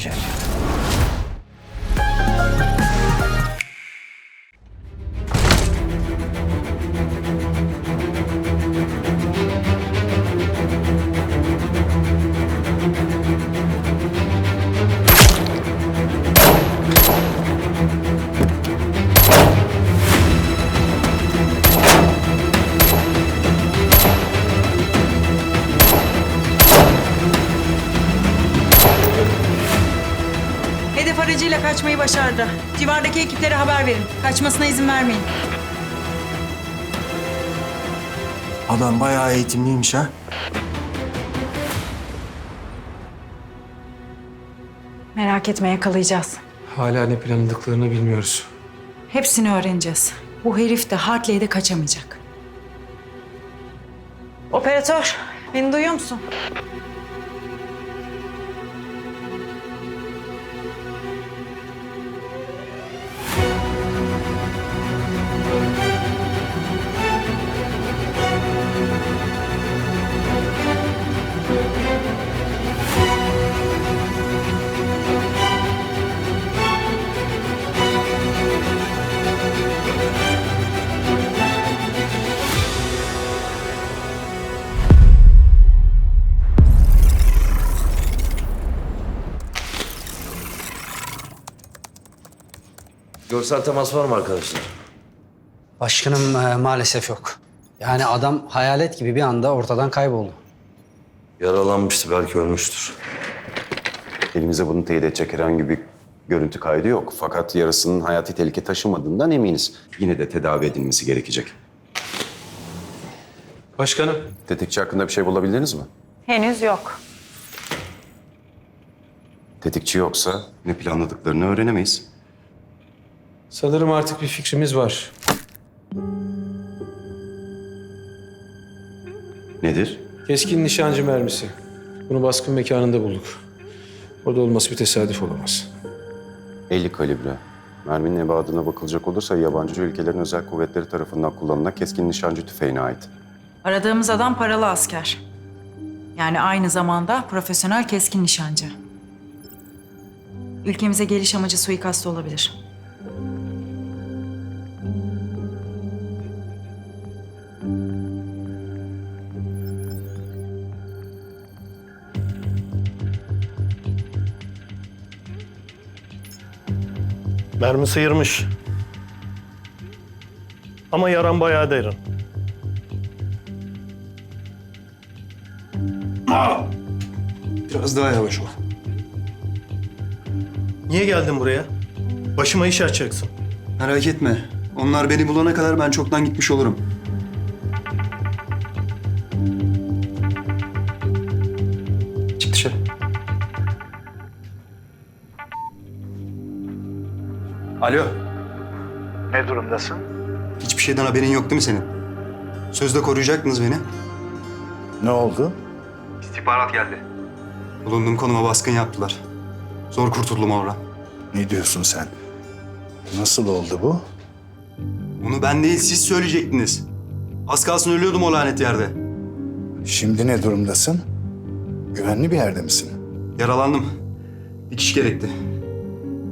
Check. Kaçmayı başardı. Civardaki ekiplere haber verin. Kaçmasına izin vermeyin. Adam bayağı eğitimliymiş ha. Merak etme yakalayacağız. Hala ne planladıklarını bilmiyoruz. Hepsini öğreneceğiz. Bu herif de Hartley'de kaçamayacak. Operatör, beni duyuyor musun? Görsel temas var mı arkadaşlar? Başkanım e, maalesef yok. Yani adam hayalet gibi bir anda ortadan kayboldu. Yaralanmıştı belki ölmüştür. Elimize bunu teyit edecek herhangi bir görüntü kaydı yok. Fakat yarasının hayati tehlike taşımadığından eminiz. Yine de tedavi edilmesi gerekecek. Başkanım. Tetikçi hakkında bir şey bulabildiniz mi? Henüz yok. Tetikçi yoksa ne planladıklarını öğrenemeyiz. Sanırım artık bir fikrimiz var. Nedir? Keskin nişancı mermisi. Bunu baskın mekanında bulduk. Orada olması bir tesadüf olamaz. 50 kalibre. Merminin ebadına bakılacak olursa yabancı ülkelerin özel kuvvetleri tarafından kullanılan keskin nişancı tüfeğine ait. Aradığımız adam paralı asker. Yani aynı zamanda profesyonel keskin nişancı. Ülkemize geliş amacı suikast olabilir. Mermi sıyırmış. Ama yaran bayağı derin. Biraz daha yavaş ol. Niye geldin buraya? Başıma iş açacaksın. Merak etme. Onlar beni bulana kadar ben çoktan gitmiş olurum. Alo. Ne durumdasın? Hiçbir şeyden haberin yok değil mi senin? Sözde koruyacaktınız beni. Ne oldu? İstihbarat geldi. Bulunduğum konuma baskın yaptılar. Zor kurtuldum oradan. Ne diyorsun sen? Nasıl oldu bu? Bunu ben değil siz söyleyecektiniz. Az kalsın ölüyordum o lanet yerde. Şimdi ne durumdasın? Güvenli bir yerde misin? Yaralandım. Dikiş gerekti.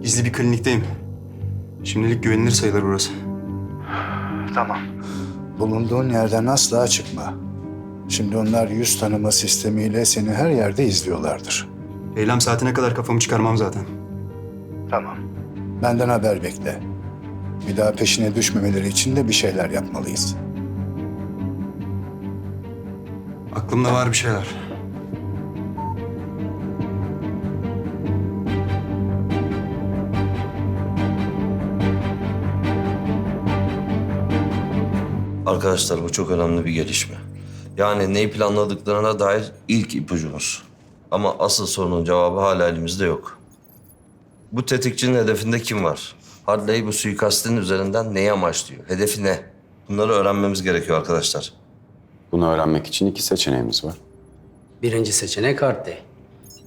Gizli bir klinikteyim. Şimdilik güvenilir sayılır burası. Tamam. Bulunduğun yerden asla çıkma. Şimdi onlar yüz tanıma sistemiyle seni her yerde izliyorlardır. Eylem saatine kadar kafamı çıkarmam zaten. Tamam. Benden haber bekle. Bir daha peşine düşmemeleri için de bir şeyler yapmalıyız. Aklımda var bir şeyler. Arkadaşlar bu çok önemli bir gelişme. Yani neyi planladıklarına dair ilk ipucumuz. Ama asıl sorunun cevabı hala elimizde yok. Bu tetikçinin hedefinde kim var? Harley bu suikastin üzerinden neyi amaçlıyor? Hedefi ne? Bunları öğrenmemiz gerekiyor arkadaşlar. Bunu öğrenmek için iki seçeneğimiz var. Birinci seçenek Hartley.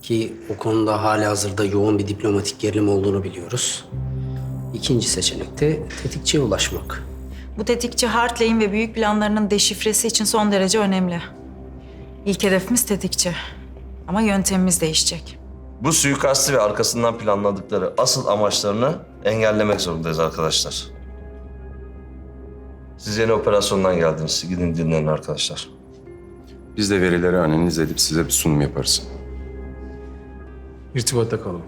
Ki o konuda hali hazırda yoğun bir diplomatik gerilim olduğunu biliyoruz. İkinci seçenek de tetikçiye ulaşmak. Bu tetikçi Hartley'in ve büyük planlarının deşifresi için son derece önemli. İlk hedefimiz tetikçi. Ama yöntemimiz değişecek. Bu suikasti ve arkasından planladıkları asıl amaçlarını engellemek zorundayız arkadaşlar. Siz yeni operasyondan geldiniz. Gidin dinlenin arkadaşlar. Biz de verileri analiz edip size bir sunum yaparız. İrtibatta kalın.